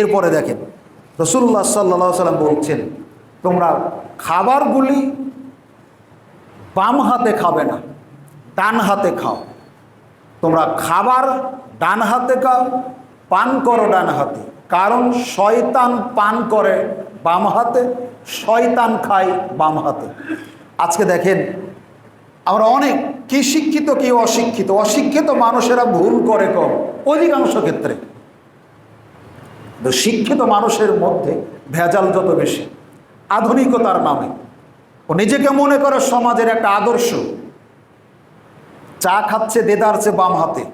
এরপরে দেখেন রসুল্লাহ সাল্লা সাল্লাম বলছেন, তোমরা খাবারগুলি বাম হাতে খাবে না, ডান হাতে খাও। তোমরা খাবার ডান হাতে খাও, পান করো ডান হাতে। কারণ শয়তান পান করে বাম হাতে, শয়তান খায় বাম হাতে। আজকে দেখেন, আমরা অনেক, কি শিক্ষিত, কি অশিক্ষিত। অশিক্ষিত মানুষেরা ভুল করে কম, অধিকাংশ ক্ষেত্রে। শিক্ষিত মানুষের মধ্যে ভেজাল যত বেশি, আধুনিকতার নামে। ও নিজেকে মনে করে সমাজের একটা আদর্শ। চা খাচ্ছে দেদারছে বাম হাতে।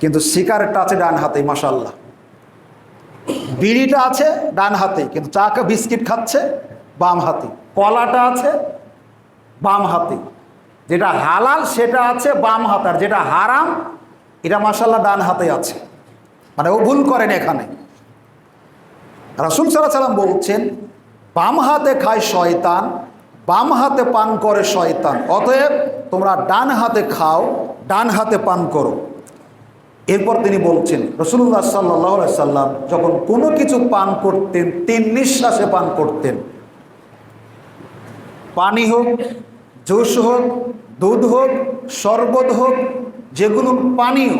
কিন্তু সিগারেটটা আছে ডান হাতে মাসাল্লাহ বিড়িটা আছে ডান হাতে, কিন্তু চা বিস্কিট খাচ্ছে বাম হাতে। কলাটা আছে বাম হাতে। যেটা হালাল, সেটা আছে বাম হাতে। আর যেটা হারাম, এটা মাসাল্লাহ ডান হাতে আছে। মানে ও ভুল করেন এখানে। রাসুল সাল্লাহ সাল্লাম বলছেন, বাম হাতে খায় শয়তান, বাম হাতে পান করে শয়তান। অতএব তোমরা ডান হাতে খাও, ডান হাতে পান করো। এরপর তিনি বলছেন রসুল্লাহ সাল্লাহ সাল্লাম যখন কোনো কিছু পান করতেন, তিন নিঃশ্বাসে পান করতেন। পানি হোক, জুস হোক, দুধ হোক, শরবত হোক, যেগুলো পানীয়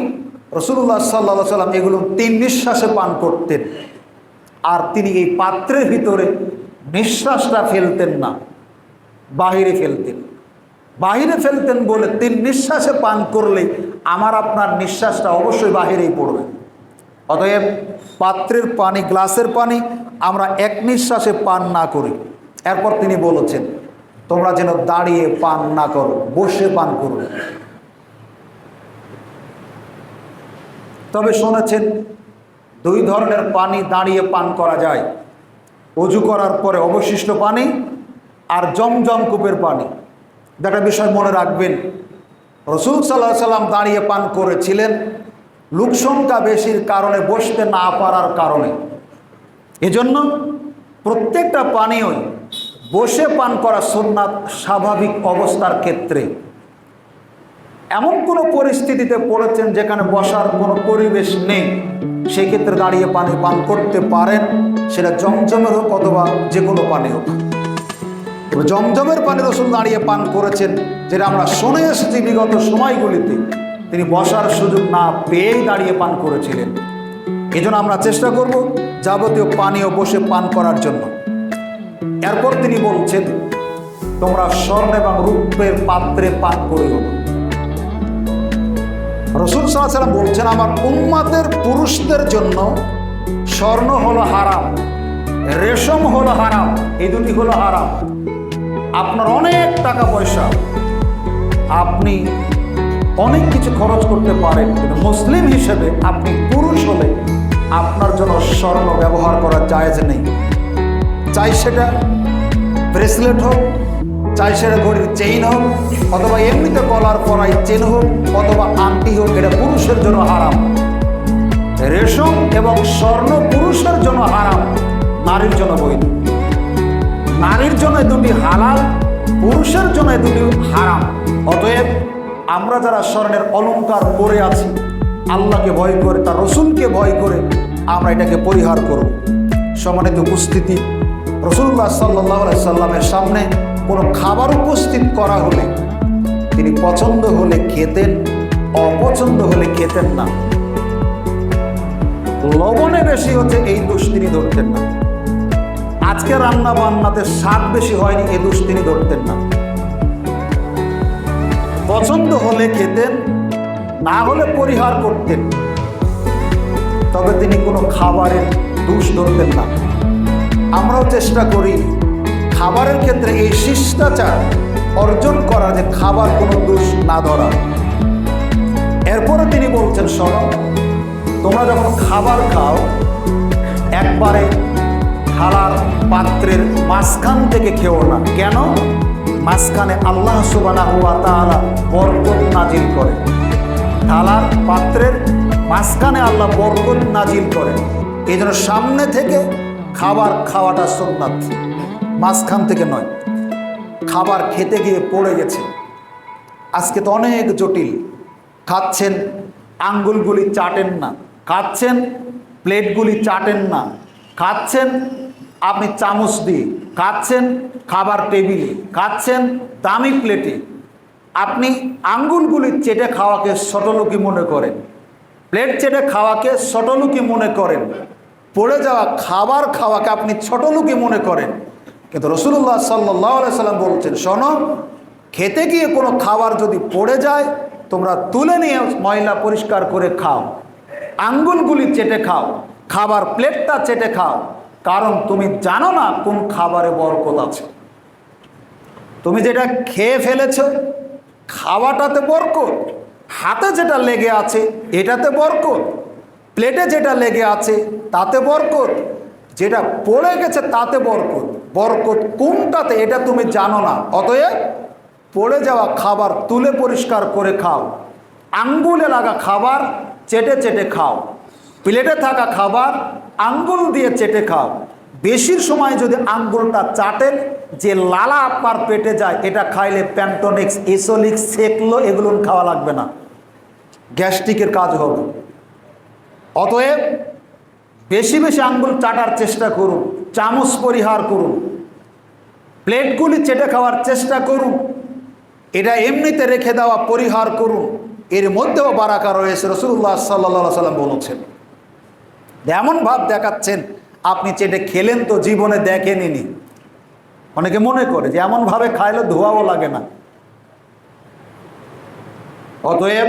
রসুল্লাহ সাল্লা সাল্লাম এগুলো তিন নিঃশ্বাসে পান করতেন। আর তিনি এই পাত্রের ভিতরে নিঃশ্বাসটা ফেলতেন না, বাহিরে ফেলতেন। বাহিরে ফেলতেন বলে তিন নিঃশ্বাসে পান করলে আমার আপনার নিঃশ্বাসটা অবশ্যই বাহিরেই পড়বে। অতএব পাত্রের পানি, গ্লাসের পানি আমরা এক নিঃশ্বাসে পান না করি। এরপর তিনি বলেছেন, তোমরা যেন দাঁড়িয়ে পান না করো, বসে পান করো। তবে শুনেছেন, দুই ধরনের পানি দাঁড়িয়ে পান করা যায়। অজু করার পরে অবশিষ্ট পানি আর জমজম কূপের পানি। একটা বিষয় মনে রাখবেন, রসুল সাল্লাহ সাল্লাম দাঁড়িয়ে পান করেছিলেন লোকসংখ্যা বেশির কারণে বসতে না পারার কারণে। এজন্য প্রত্যেকটা পানীয়ই বসে পান করা সোননাথ স্বাভাবিক অবস্থার ক্ষেত্রে। এমন কোনো পরিস্থিতিতে পড়েছেন যেখানে বসার কোনো পরিবেশ নেই? সেই ক্ষেত্রে দাঁড়িয়ে পানি পান করতে পারেন, সেটা জমজমের হোক অথবা যে কোনো পানি হোক। জমজমের পানি রসুল দাঁড়িয়ে পান করেছেন, যেটা আমরা শুনে এসেছি বিগত সময়গুলিতে। তিনি বসার সুযোগ না পেয়েই দাঁড়িয়ে পান করেছিলেন। এই জন্য আমরা চেষ্টা করব যাবতীয় পানীয় বসে পান করার জন্য। এরপর তিনি বলছেন, তোমরা স্বর্ণ এবং রূপের পাত্রে পান করিও না। রসুল সাল্লাম বলছেন, আমার উম্মাদের পুরুষদের জন্য স্বর্ণ হলো হারাম, রেশম হলো হারাম, এই দুটি হলো হারাম। আপনার অনেক টাকা পয়সা, আপনি অনেক কিছু খরচ করতে পারেন, কিন্তু মুসলিম হিসেবে আপনি পুরুষ হলে আপনার জন্য স্বর্ণ ব্যবহার করা জায়েজ নেই। চাই সেটা ব্রেসলেট হোক চাই সেটা ঘড়ির চেইন হোক, অথবা এমনিতে কলার পরাই চেন হোক, অথবা আংটি হোক, এটা পুরুষের জন্য হারাম। রেশম এবং স্বর্ণ পুরুষের জন্য হারাম, নারীর জন্য বৈধ। নারীর জন্য দুটি হালাল, পুরুষের জন্য দুটি হারাম। অতএব আমরা যারা স্বর্ণের অলংকার পরে আছি, আল্লাহকে ভয় করে, তার রসুলকে ভয় করে, আমরা এটাকে পরিহার করব। সমানিত উপস্থিতি রসুল্লাহ সাল্লাহ সাল্লামের সামনে কোনো খাবার উপস্থিত করা হলে তিনি পছন্দ হলে খেতেন, অপছন্দ হলে খেতেন না। লবণে বেশি হচ্ছে এই দোষ তিনি ধরতেন না। আজকে রান্না বান্নাতে স্বাদ বেশি হয়নি এ দোষ তিনি ধরতেন না। পছন্দ হলে খেতেন, না হলে পরিহার করতেন। তবে তিনি কোনো খাবারের দোষ ধরতেন না। আমরাও চেষ্টা করি খাবারের ক্ষেত্রে এই শিষ্টাচার অর্জন করা যে খাবার কোনো দোষ না ধরা। এরপরে তিনি বলছেন সরব তোমরা যখন খাবার খাও, একবারে থালার পাত্রের মাঝখান থেকে খেও না। কেন? মাঝখানে আল্লাহ সুবানা হুয়া তাআলা বরকত নাজিল করে। থালার পাত্রের মাঝখানে আল্লাহ বরকত নাজিল করে। এই জন্য সামনে থেকে খাবার খাওয়াটা সোননাথ মাঝখান থেকে নয়। খাবার খেতে গিয়ে পড়ে গেছে। আজকে তো অনেক জটিল। খাচ্ছেন, আঙ্গুলগুলি চাটেন না। খাচ্ছেন, প্লেটগুলি চাটেন না। খাচ্ছেন, আপনি চামচ দিয়ে। খাচ্ছেন, খাবার টেবিলে। খাচ্ছেন, দামি প্লেটে। আপনি আঙ্গুলগুলি চেটে খাওয়াকে সটলুকি মনে করেন। প্লেট চেটে খাওয়াকে সটলুকি মনে করেন। পড়ে যাওয়া খাবার খাওয়াকে আপনি ছোট ছোটলুকি মনে করেন। কিন্তু রসুল্লাহ সাল্লাহ সাল্লাম বলছেন, শোনো, খেতে গিয়ে কোনো খাবার যদি পড়ে যায়, তোমরা তুলে নিয়ে ময়লা পরিষ্কার করে খাও, আঙ্গুলগুলি চেটে খাও, খাবার প্লেটটা চেটে খাও, কারণ তুমি জানো না কোন খাবারে বরকত আছে। তুমি যেটা খেয়ে ফেলেছো, খাওয়াটাতে বরকত, হাতে যেটা লেগে আছে, এটাতে বরকত প্লেটে যেটা লেগে আছে, তাতে বরকত। যেটা পড়ে গেছে, তাতে বরকত। বরকত কোনটাতে, এটা তুমি জানো না। অতএব, পড়ে যাওয়া খাবার তুলে পরিষ্কার করে খাও। আঙ্গুলে লাগা খাবার চেটে চেটে খাও। প্লেটে থাকা খাবার আঙ্গুল দিয়ে চেটে খাও। বেশির সময় যদি আঙ্গুলটা চাটেন যে লালা আপনার পেটে যায়, এটা খাইলে প্যান্টনিক্স, এসোলিক্স, সেকলো, এগুলো খাওয়া লাগবে না। গ্যাস্ট্রিকের কাজ হবে। অতএব বেশি বেশি আঙ্গুল চাটার চেষ্টা করুন, চামচ পরিহার করুন, প্লেটগুলি চেটে খাওয়ার চেষ্টা করুন, এটা এমনিতে রেখে দেওয়া পরিহার করুন। এর মধ্যেও বারাকা রয়েছে, রসুল্লাহ সাল্লা সাল্লাম বলেছেন। এমন ভাব দেখাচ্ছেন, আপনি চেটে খেলেন তো জীবনে দেখেনি অনেকে মনে করে যে এমনভাবে খাইলে ধোয়াও লাগে না। অতএব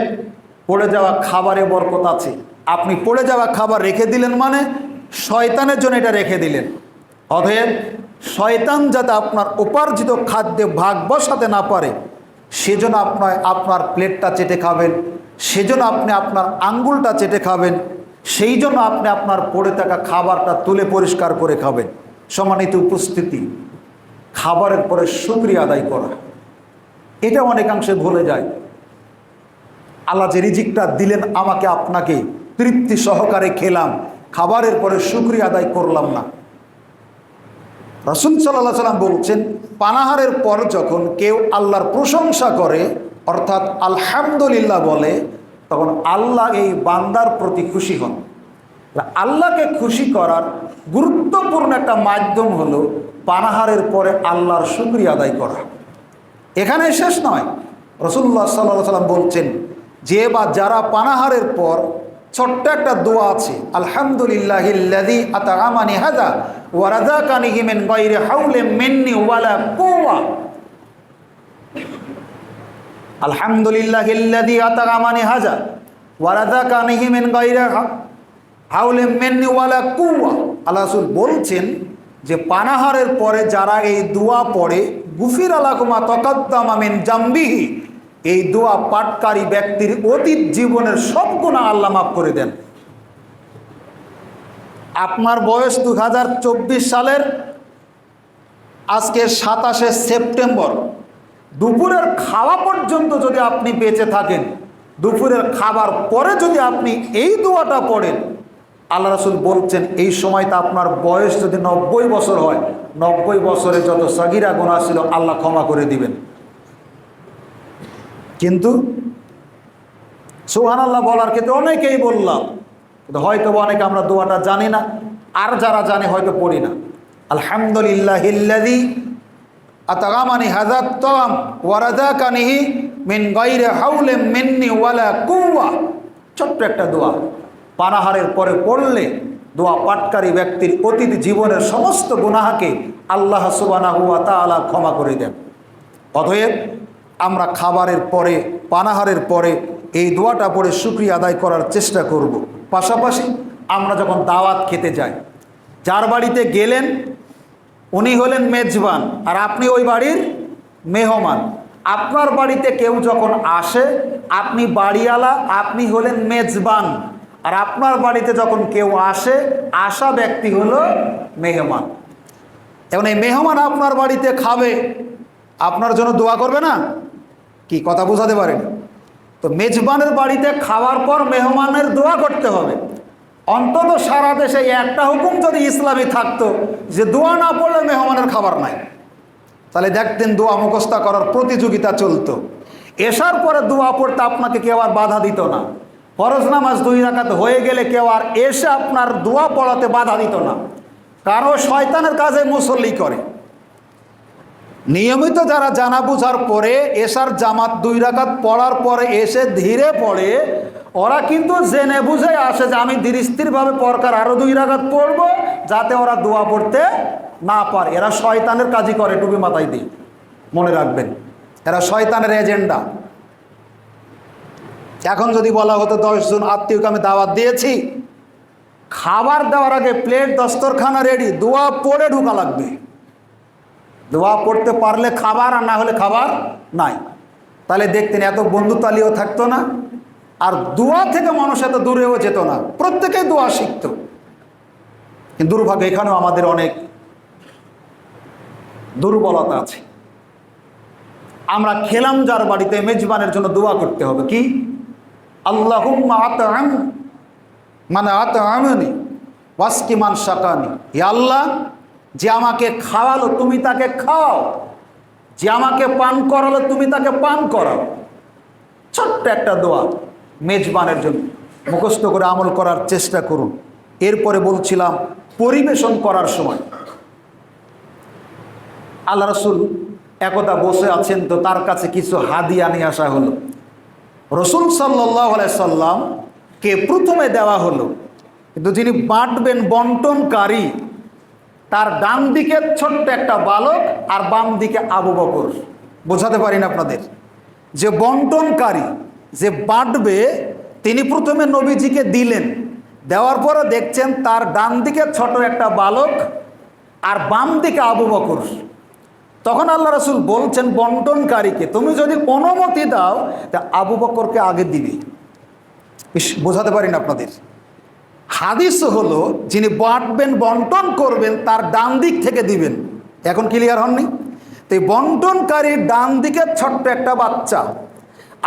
পড়ে যাওয়া খাবারে বরকত আছে। আপনি পড়ে যাওয়া খাবার রেখে দিলেন মানে শয়তানের জন্য এটা রেখে দিলেন। অতএব শয়তান যাতে আপনার উপার্জিত খাদ্যে ভাগ বসাতে না পারে, সেজন্য আপনার আপনার প্লেটটা চেটে খাবেন, সেজন্য আপনি আপনার আঙ্গুলটা চেটে খাবেন সেই জন্য আপনি আপনার পড়ে থাকা খাবারটা তুলে পরিষ্কার করে খাবেন। সমানিত উপস্থিতি, খাবারের পরে শুক্রিয়া আদায় করা। এটা অনেকাংশে ভুলে যায়। আল্লাহ যে রিজিকটা দিলেন আমাকে আপনাকে তৃপ্তি সহকারে খেলাম, খাবারের পরে শুক্রিয়া আদায় করলাম না। রসুল সাল্লাহ সাল্লাম বলছেন, পানাহারের পর যখন কেউ আল্লাহর প্রশংসা করে, অর্থাৎ আলহামদুলিল্লাহ বলে, তখন আল্লাহ এই বান্দার প্রতি খুশি হন। আল্লাহকে খুশি করার গুরুত্বপূর্ণ একটা মাধ্যম হলো পানাহারের পরে আল্লাহর শুক্রিয়া আদায় করা। এখানে শেষ নয়। রসুল্লাহ সাল্লাহ সাল্লাম বলছেন, যে বা যারা পানাহারের পর ছোট্ট একটা দোয়া আছে আলহামদুলিল্লাহ হাজা ওয়ারাজা ওয়ালা আলহামদুলিল্লাহ আতামানি হাজা ওয়ালা বলছেন যে, পানাহারের পরে যারা এই দোয়া পড়ে, গুফির আলাকুমা তকাদ্দামা মিন জাম্বিহি এই দোয়া পাটকারী ব্যক্তির অতীত জীবনের সব গুণা আল্লাহ মাফ করে দেন। আপনার বয়স দু হাজার চব্বিশ সালের, আজকে সাতাশে সেপ্টেম্বর, দুপুরের খাওয়া পর্যন্ত যদি আপনি বেঁচে থাকেন, দুপুরের খাবার পরে যদি আপনি এই দোয়াটা পড়েন, আল্লাহ রাসুল বলছেন, এই সময়টা আপনার বয়স যদি নব্বই বছর হয়, নব্বই বছরে যত সগিরা গোনা ছিল, আল্লাহ ক্ষমা করে দিবেন। কিন্তু সোহান আল্লাহ বলার ক্ষেত্রে অনেকেই বললাম কিন্তু হয়তো অনেকে আমরা দোয়াটা জানি না, আর যারা জানে হয়তো পড়ি না। আলহামদুলিল্লাহ আতাগামানি হাজার তম ওয়ারাজা কানিহি মিন গাইরে হাউলে মিন্নি ওয়ালা কুয়া ছোট্ট একটা দোয়া। পানাহারের পরে পড়লে দোয়া পাটকারী ব্যক্তির অতীত জীবনের সমস্ত গুনাহাকে আল্লাহ সুবানা হুয়া তালা ক্ষমা করে দেন। অতএব আমরা খাবারের পরে, পানাহারের পরে এই দোয়াটা পড়ে শুক্রিয়া আদায় করার চেষ্টা করব। পাশাপাশি আমরা যখন দাওয়াত খেতে যাই, যার বাড়িতে গেলেন, উনি হলেন মেজবান আর আপনি ওই বাড়ির মেহমান। আপনার বাড়িতে কেউ যখন আসে, আপনি বাড়িওয়ালা, আপনি হলেন মেজবান আর আপনার বাড়িতে যখন কেউ আসে, আসা ব্যক্তি হলো মেহমান। এখন এই মেহমান আপনার বাড়িতে খাবে, আপনার জন্য দোয়া করবে না? কি কথা বোঝাতে পারেন তো মেজবানের বাড়িতে খাওয়ার পর মেহমানের দোয়া করতে হবে। অন্তত সারা দেশে একটা হুকুম যদি ইসলামী থাকতো, যে দোয়া না পড়লে মেহমানের খাবার নাই। তাহলে দেখতেন দোয়া মুখস্থা করার প্রতিযোগিতা চলতো। এসার পরে দোয়া পড়তে আপনাকে কেউ আর বাধা দিত না। ফরজ নামাজ দুই রাকাত হয়ে গেলে কেউ আর এসে আপনার দোয়া পড়াতে বাধা দিত না। কারও শয়তানের কাজে মুসল্লি করে। নিয়মিত যারা জানা বুঝার পরে এসার জামাত দুই রাকাত পড়ার পরে এসে ধীরে পড়ে, ওরা কিন্তু জেনে বুঝে আসে যে আমি ধীরস্থিরভাবে পরকার আরও দুই রাকাত পড়ব যাতে ওরা দোয়া পড়তে না পারে। এরা শয়তানের কাজই করে, টুপি মাথায় দিয়ে। মনে রাখবেন, এরা শয়তানের এজেন্ডা। এখন যদি বলা হতো দশজন আত্মীয়কে আমি দাওয়াত দিয়েছি, খাবার দেওয়ার আগে প্লেট, দস্তরখানা রেডি দোয়া পড়ে ঢুকা লাগবে। দোয়া পড়তে পারলে খাবার আর না হলে খাবার নাই। তাহলে দেখতেন এত বন্ধুতালিও থাকতো না, আর দোয়া থেকে মানুষ এত দূরেও যেত না। প্রত্যেকেই দোয়া শিখত। কিন্তু দুর্ভাগ্য, এখানেও আমাদের অনেক দুর্বলতা আছে। আমরা খেলাম যার বাড়িতে, মেজবানের জন্য দোয়া করতে হবে। কি? আল্লাহ মানে আত আমি ওয়াসকিমান শাকানি। হে আল্লাহ যে আমাকে খাওয়ালো, তুমি তাকে খাও যে আমাকে পান করালো, তুমি তাকে পান করাও। ছোট্ট একটা দোয়া মেজবানের জন্য। মুখস্থ করে আমল করার চেষ্টা করুন। এরপরে বলছিলাম, পরিবেশন করার সময়। আল্লাহ রসুল একদা বসে আছেন তো তার কাছে কিছু হাদিয়া নিয়ে আসা হলো। রসুল সাল্লাহ কে প্রথমে দেওয়া হলো, কিন্তু যিনি বাঁটবেন বন্টনকারী তার ডান দিকে ছোট্ট একটা বালক আর বাম দিকে আবু বকর। বোঝাতে পারি না আপনাদের? যে বন্টনকারী, যে বাঁটবে, তিনি প্রথমে নবীজিকে দিলেন। দেওয়ার পরে দেখছেন তার ডান দিকে ছোট একটা বালক আর বাম দিকে আবু বকর। তখন আল্লাহ রসুল বলছেন, বন্টনকারীকে তুমি যদি অনুমতি দাও, তা আবু বকরকে আগে দিবে। বোঝাতে পারি না আপনাদের? হাদিস হলো, যিনি বাঁটবেন, বন্টন করবেন, তার ডান দিক থেকে দিবেন। এখন ক্লিয়ার হননি? তো এই বন্টনকারীর ডান দিকে ছোট্ট একটা বাচ্চা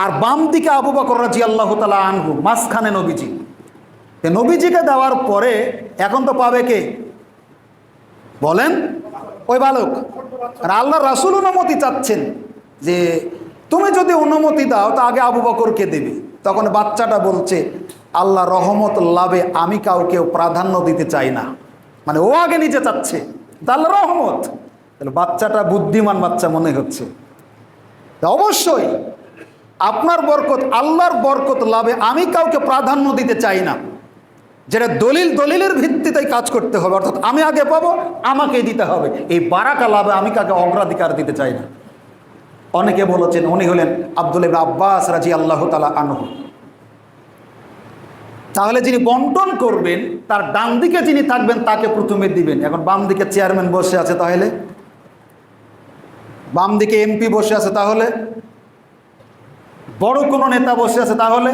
আর বাম দিকে আবু বকর রাজি আল্লাহ তালা আনহু, মাঝখানে নবীজি। নবীজিকে দেওয়ার পরে এখন তো পাবে কে? বলেন, ওই বালক। আর আল্লাহ রাসুল অনুমতি চাচ্ছেন যে, তুমি যদি অনুমতি দাও, তা আগে আবু বকরকে দেবে। তখন বাচ্চাটা বলছে আল্লাহ রহমত লাভে আমি কাউকে প্রাধান্য দিতে চাই না। মানে ও আগে নিতে চাচ্ছে তা আল্লাহ রহমত। তাহলে বাচ্চাটা বুদ্ধিমান বাচ্চা মনে হচ্ছে। অবশ্যই আপনার বরকত, আল্লাহর বরকত লাভে আমি কাউকে প্রাধান্য দিতে চাই না। যেটা দলিল, দলিলের ভিত্তিতেই কাজ করতে হবে, অর্থাৎ আমি আগে পাবো আমাকে দিতে হবে। এই বারাকা লাভে আমি কাকে অগ্রাধিকার দিতে চাই না। অনেকে বলেছেন, উনি হলেন আব্দুল আব্বাস রাজি আল্লাহ তালা আনহু। তাহলে যিনি বন্টন করবেন, তার ডান দিকে যিনি থাকবেন, তাকে প্রথমে দিবেন। এখন বাম দিকে চেয়ারম্যান বসে আছে তাহলে। বাম দিকে এমপি বসে আছে তাহলে। বড় কোনো নেতা বসে আছে তাহলে।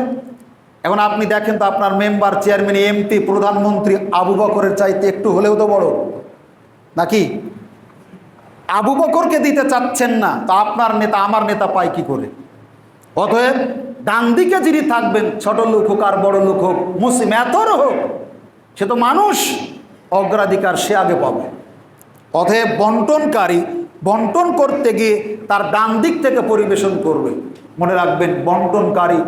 এখন আপনি দেখেন তো আপনার মেম্বার, চেয়ারম্যান, এমপি, প্রধানমন্ত্রী আবু বকরের চাইতে একটু হলেও তো বড়। নাকি? আবু বকরকে দিতে চাচ্ছেন না, তো আপনার নেতা, আমার নেতা পায় কি করে? অতএব ডান দিকে যিনি থাকবেন, ছোট লোক হোক আর বড় লোক হোক, মুসলিম এতর হোক, সে তো মানুষ, অগ্রাধিকার সে আগে পাবে। অতএব বন্টনকারী, বন্টন করতে গিয়ে তার ডান দিক থেকে পরিবেশন করবে। মনে রাখবেন, বন্টনকারী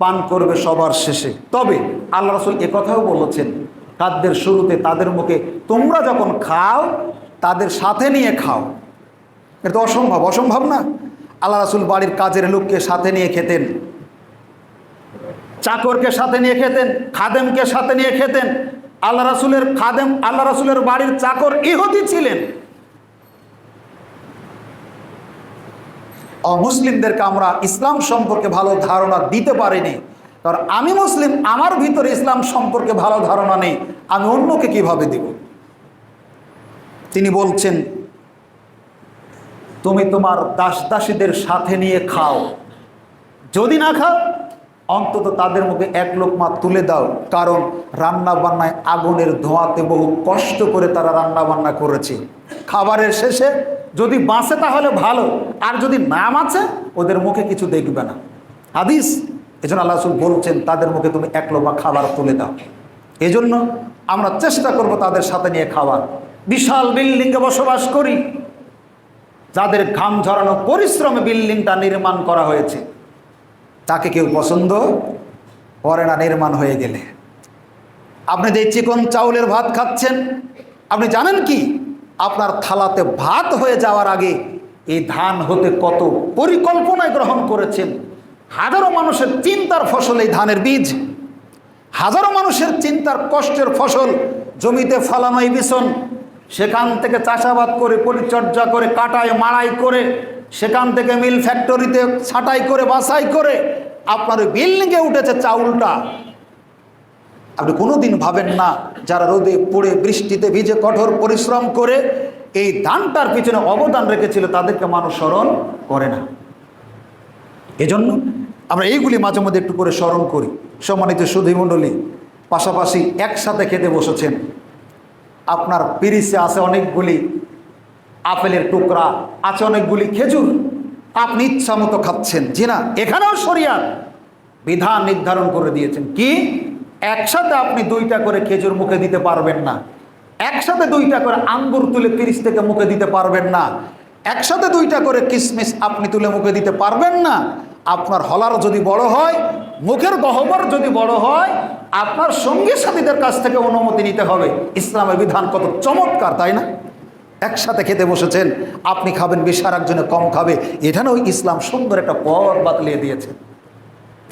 পান করবে সবার শেষে। তবে আল্লাহ রসুল কথাও বলেছেন খাদ্যের শুরুতে তাদের মুখে তোমরা যখন খাও, তাদের সাথে নিয়ে খাও। এটা তো অসম্ভব অসম্ভব না। আল্লাহ রাসুল বাড়ির কাজের লোককে সাথে নিয়ে খেতেন। চাকরকে সাথে নিয়ে খেতেন, খাদেমকে সাথে নিয়ে খেতেন। আল্লাহ রাসুলের খাদেম, আল্লাহ রাসুলের বাড়ির চাকর ইহুদি ছিলেন। অমুসলিমদেরকে আমরা ইসলাম সম্পর্কে ভালো ধারণা দিতে পারিনি। কারণ আমি মুসলিম, আমার ভিতরে ইসলাম সম্পর্কে ভালো ধারণা নেই। আমি অন্যকে কীভাবে দিব? তিনি বলছেন, তুমি তোমার দাস দাসীদের সাথে নিয়ে খাও। যদি না খাও অন্তত তাদের মুখে এক লোকমা তুলে দাও। কারণ রান্না বান্নায় আগুনের ধোঁয়াতে বহু কষ্ট করে তারা রান্না বান্না করেছে। খাবারের শেষে যদি বাঁচে তাহলে ভালো, আর যদি না বাঁচে, ওদের মুখে কিছু দেখবে না। হাদিস, এজন্য আল্লাহ রসুল বলছেন, তাদের মুখে তুমি এক লোকমা খাবার তুলে দাও। এজন্য আমরা চেষ্টা করব তাদের সাথে নিয়ে খাওয়ার। বিশাল বিল্ডিংয়ে বসবাস করি। যাদের ঘাম ঝরানো পরিশ্রমে বিল্ডিংটা নির্মাণ করা হয়েছে। তাকে কেউ পছন্দ পরে না, নির্মাণ হয়ে গেলে। আপনি যে চিকন চাউলের ভাত খাচ্ছেন, আপনি জানেন কি? আপনার থালাতে ভাত হয়ে যাওয়ার আগে এই ধান হতে কত পরিকল্পনায় গ্রহণ করেছেন। হাজারো মানুষের চিন্তার ফসল এই ধানের বীজ। হাজারো মানুষের চিন্তার কষ্টের ফসল জমিতে ফলানো এই সেখান থেকে চাষাবাদ করে, পরিচর্যা করে, কাটায়, মাড়াই করে সেখান থেকে মিল ফ্যাক্টরিতে ছাটাই করে, বাছাই করে আপনার ওই বিল্ডিংয়ে উঠেছে চাউলটা। আপনি কোনোদিন ভাবেন না, যারা রোদে পড়ে, বৃষ্টিতে ভিজে, কঠোর পরিশ্রম করে এই ধানটার পিছনে অবদান রেখেছিল, তাদেরকে মানুষ স্মরণ করে না। এজন্য আমরা এইগুলি মাঝে মধ্যে একটু করে স্মরণ করি। সম্মানিত সুধীমণ্ডলী, পাশাপাশি একসাথে খেতে বসেছেন। আপনার পিরিসে আছে অনেকগুলি আপেলের টুকরা, আছে অনেকগুলি খেজুর। আপনি ইচ্ছা মতো খাচ্ছেন। জি না এখানেও সরিয়ার বিধান নির্ধারণ করে দিয়েছেন। কি? একসাথে আপনি দুইটা করে খেজুর মুখে দিতে পারবেন না। একসাথে দুইটা করে আঙ্গুর তুলে তিরিশ থেকে মুখে দিতে পারবেন না। একসাথে দুইটা করে কিসমিস আপনি তুলে মুখে দিতে পারবেন না। আপনার হলার যদি বড় হয়, মুখের গহবর যদি বড় হয়, আপনার সঙ্গী সাথীদের কাছ থেকে অনুমতি নিতে হবে। ইসলামের বিধান কত চমৎকার, তাই না? একসাথে খেতে বসেছেন। আপনি খাবেন, বেশি আর একজনে কম খাবে। এখানেও ইসলাম সুন্দর একটা পথ বাতলিয়ে দিয়েছে।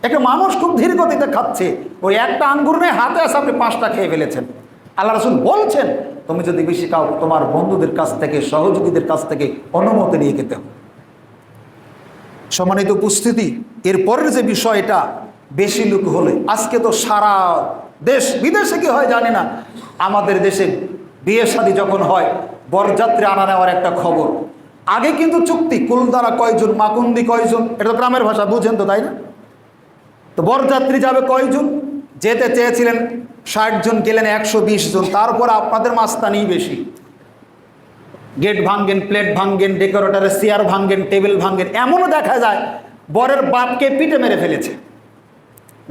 একটা মানুষ খুব ধীর গতিতে খাচ্ছে। ওই একটা আঙ্গুর নিয়ে হাতে আসে আপনি পাঁচটা খেয়ে ফেলেছেন। আল্লাহ রসুল বলছেন, তুমি যদি বেশি খাও, তোমার বন্ধুদের কাছ থেকে, সহযোগীদের কাছ থেকে অনুমতি নিয়ে খেতে হবে। সম্মানিত উপস্থিতি, এরপরের যে বিষয়টা, বেশি লোক হলে, আজকে তো সারা দেশ, বিদেশে কি হয় জানি না, আমাদের দেশে বিয়ে শাদী যখন হয় বরযাত্রী আনা নেওয়ার একটা খবর। আগে কিন্তু চুক্তি কুলদারা কয়জন মাকুন্দি কয়জন, এটা তো গ্রামের ভাষা, বুঝেন তো, তাই না? তো বরযাত্রী যাবে কয়জন? যেতে চেয়েছিলেন ষাট জন, গেলেন একশো বিশ জন। তারপর আপনাদের মাস্তানি বেশি। গেট ভাঙ্গেন প্লেট ভাঙ্গেন ডেকোরেটারের চেয়ার ভাঙ্গেন টেবিল ভাঙ্গেন এমনও দেখা যায় বরের বাপকে পিটে মেরে ফেলেছে।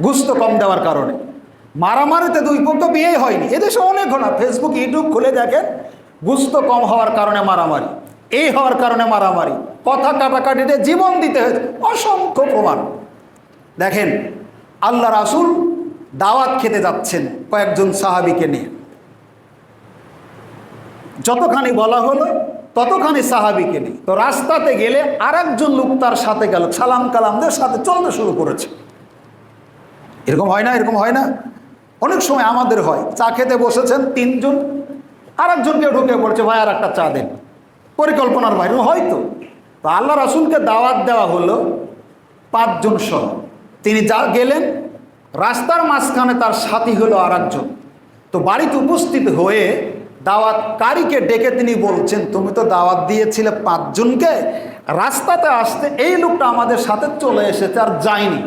গুস্ত কম দেওয়ার কারণে। মারামারিতে দুই পক্ষ বিয়েই হয়নি। এদেশে অনেক ঘটনা। ফেসবুক ইউটিউব খুলে দেখেন। গুস্ত কম হওয়ার কারণে মারামারি। এই হওয়ার কারণে মারামারি। কথা কাটাকাটিতে জীবন দিতে হয়েছে। অসংখ্য প্রমাণ। দেখেন, আল্লাহ রাসুল দাওয়াত খেতে যাচ্ছেন কয়েকজন সাহাবিকে নিয়ে। যতখানি বলা হলো, ততখানি সাহাবিকে নিয়ে। তো রাস্তাতে গেলে আর একজন লোক তার সাথে গেল, সালাম কালামদের সাথে চলতে শুরু করেছে। এরকম হয় না, এরকম হয় না। অনেক সময় আমাদের হয়, চা খেতে বসেছেন তিনজন আর একজনকে ঢুকে পড়ছে, ভাই, আর একটা চা দেন। পরিকল্পনার বাইরে, হয়তো। তো আল্লাহ রাসুলকে দাওয়াত দেওয়া হলো পাঁচজন সহ। তিনি যা গেলেন, রাস্তার মাঝখানে তার সাথী হলো আর একজন তো বাড়িতে উপস্থিত হয়ে দাওয়াতকারীকে ডেকে তিনি বলছেন, তুমি তো দাওয়াত দিয়েছিলে পাঁচজনকে, রাস্তাতে আসতে এই লোকটা আমাদের সাথে চলে এসেছে আর যায়নি।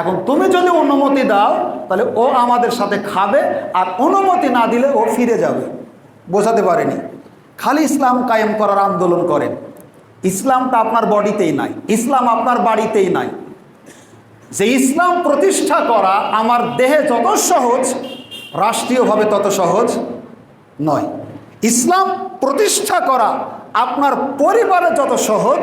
এখন তুমি যদি অনুমতি দাও, তাহলে ও আমাদের সাথে খাবে আর অনুমতি না দিলে ও ফিরে যাবে। বোঝাতে পারেনি। খালি ইসলাম কায়েম করার আন্দোলন করেন। ইসলামটা আপনার বডিতেই নাই, ইসলাম আপনার বাড়িতেই নাই। যে ইসলাম প্রতিষ্ঠা করা আমার দেহে যত সহজ, রাষ্ট্রীয়ভাবে তত সহজ নয়। ইসলাম প্রতিষ্ঠা করা আপনার পরিবারে যত সহজ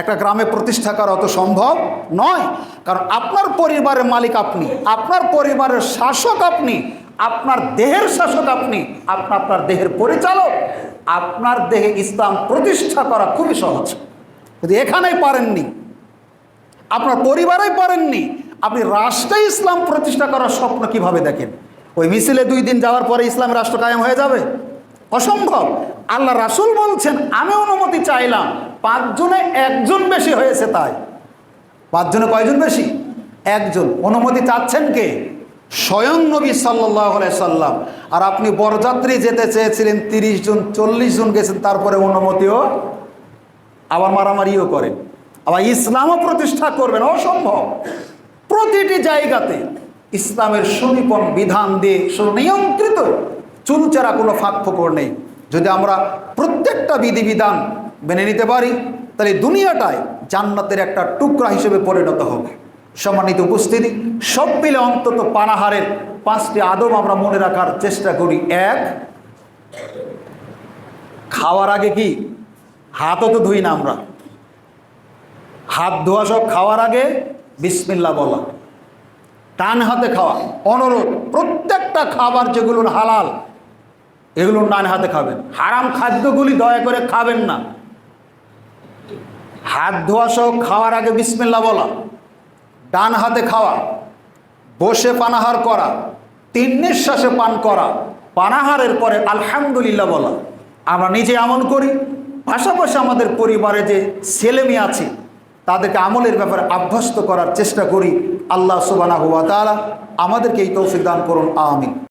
একটা গ্রামে প্রতিষ্ঠা করা অত সম্ভব নয়। কারণ আপনার পরিবারের মালিক আপনি, আপনার পরিবারের শাসক আপনি, আপনার দেহের শাসক আপনি আপনার আপনার দেহের পরিচালক, আপনার দেহে ইসলাম প্রতিষ্ঠা করা খুবই সহজ। যদি এখানেই পারেননি, আপনার পরিবারেই পারেননি, আপনি রাষ্ট্রে ইসলাম প্রতিষ্ঠা করার স্বপ্ন কীভাবে দেখেন? ওই মিছিলে দুই দিন যাওয়ার পরে ইসলাম রাষ্ট্র কায়েম হয়ে যাবে? অসম্ভব। আল্লাহ রাসুল বলছেন, আমি অনুমতি চাইলাম, পাঁচজনে একজন বেশি হয়েছে তাই। পাঁচজনে কয়জন বেশি? একজন। অনুমতি চাচ্ছেন কে? স্বয়ং নবী সাল্লাহ সাল্লাম। আর আপনি বরযাত্রী যেতে চেয়েছিলেন, তিরিশ জন, চল্লিশ জন গেছেন, তারপরে অনুমতিও আবার মারামারিও করেন। আবার ইসলামও প্রতিষ্ঠা করবেন, অসম্ভব। প্রতিটি জায়গাতে ইসলামের সুনিপন বিধান দিয়ে সুনিয়ন্ত্রিত চুলচেরা কোনো ফাঁক ফোকর নেই। যদি আমরা প্রত্যেকটা বিধিবিধান মেনে নিতে পারি, তাহলে দুনিয়াটায় জান্নাতের একটা টুকরা হিসেবে পরিণত হবে সম্মানিত উপস্থিতি, সব মিলে অন্তত পানাহারের পাঁচটি আদব আমরা মনে রাখার চেষ্টা করি। এক, খাওয়ার আগে কি? হাতও তো ধুই না আমরা। হাত ধোয়া সব খাওয়ার আগে বিসমিল্লা বলা। টান হাতে খাওয়া। অনুরোধ, প্রত্যেকটা খাবার যেগুলোর হালাল এগুলো ডান হাতে খাবেন। হারাম খাদ্যগুলি দয়া করে খাবেন না। হাত ধোয়া সহ খাওয়ার আগে বিসমিল্লা বলা। ডান হাতে খাওয়া। বসে পানাহার করা। তিন নিঃশ্বাসে পান করা। পানাহারের পরে আলহামদুলিল্লাহ বলা। আমরা নিজে আমল করি। পাশাপাশি আমাদের পরিবারে যে ছেলে মেয়ে আছে, তাদেরকে আমলের ব্যাপারে অভ্যস্ত করার চেষ্টা করি। আল্লাহ সুবানা হুয়া তালা আমাদেরকে এই তৌফিক দান করুন। আমিন।